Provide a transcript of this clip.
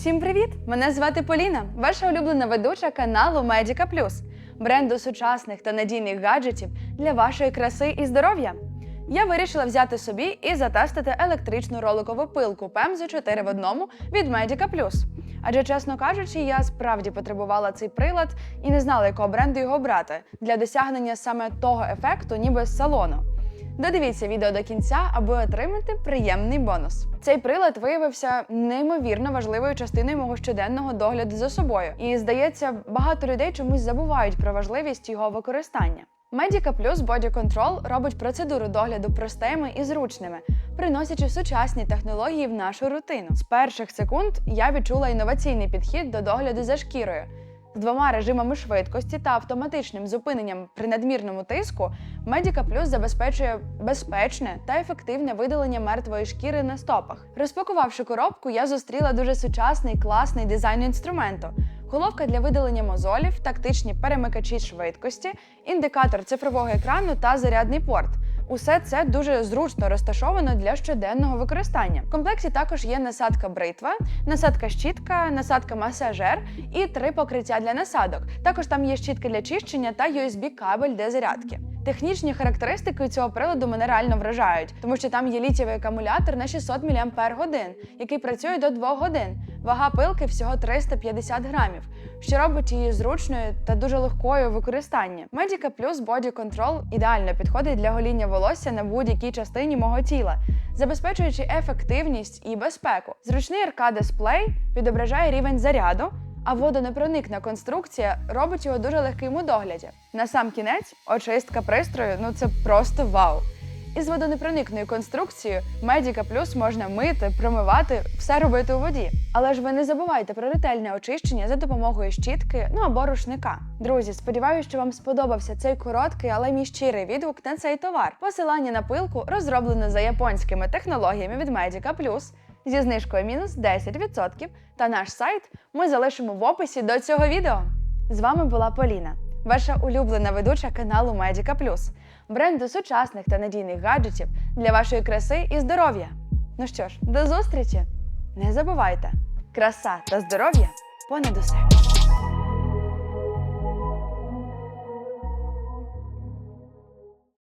Всім привіт! Мене звати Поліна, ваша улюблена ведуча каналу Медіка Плюс, бренду сучасних та надійних гаджетів для вашої краси і здоров'я. Я вирішила взяти собі і затестити електричну роликову пилку Пемзо 4 в одному від Medica Plus. Адже, чесно кажучи, я справді потребувала цей прилад і не знала, якого бренду його брати для досягнення саме того ефекту, ніби з салону. Додивіться відео до кінця, аби отримати приємний бонус. Цей прилад виявився неймовірно важливою частиною мого щоденного догляду за собою. І здається, багато людей чомусь забувають про важливість його використання. Medica Plus Body Control робить процедуру догляду простими і зручними, приносячи сучасні технології в нашу рутину. З перших секунд я відчула інноваційний підхід до догляду за шкірою. З двома режимами швидкості та автоматичним зупиненням при надмірному тиску Medica Plus забезпечує безпечне та ефективне видалення мертвої шкіри на стопах. Розпакувавши коробку, я зустріла дуже сучасний класний дизайн інструменту. Головка для видалення мозолів, тактичні перемикачі швидкості, індикатор цифрового екрану та зарядний порт. Усе це дуже зручно розташовано для щоденного використання. В комплекті також є насадка бритва, насадка щітка, насадка масажер і три покриття для насадок. Також там є щітки для чищення та USB-кабель для зарядки. Технічні характеристики цього приладу мене реально вражають, тому що там є літієвий акумулятор на 600 мАч, який працює до 2 годин. Вага пилки всього 350 грамів, що робить її зручною та дуже легкою у використанні. Medica Plus Body Control ідеально підходить для гоління волосся на будь-якій частині мого тіла, забезпечуючи ефективність і безпеку. Зручний РК-дисплей відображає рівень заряду, а водонепроникна конструкція робить його дуже легким у догляді. На сам кінець очистка пристрою ну це просто вау. Із водонепроникною конструкцією Medica Plus можна мити, промивати, все робити у воді. Але ж ви не забувайте про ретельне очищення за допомогою щітки, ну або рушника. Друзі, сподіваюся, що вам сподобався цей короткий, але мій щирий відгук на цей товар. Посилання на пилку розроблено за японськими технологіями від Medica Plus зі знижкою мінус 10%. Та наш сайт ми залишимо в описі до цього відео. З вами була Поліна, ваша улюблена ведуча каналу Medica Plus, бренду сучасних та надійних гаджетів для вашої краси і здоров'я. Ну що ж, до зустрічі! Не забувайте, краса та здоров'я понад усе.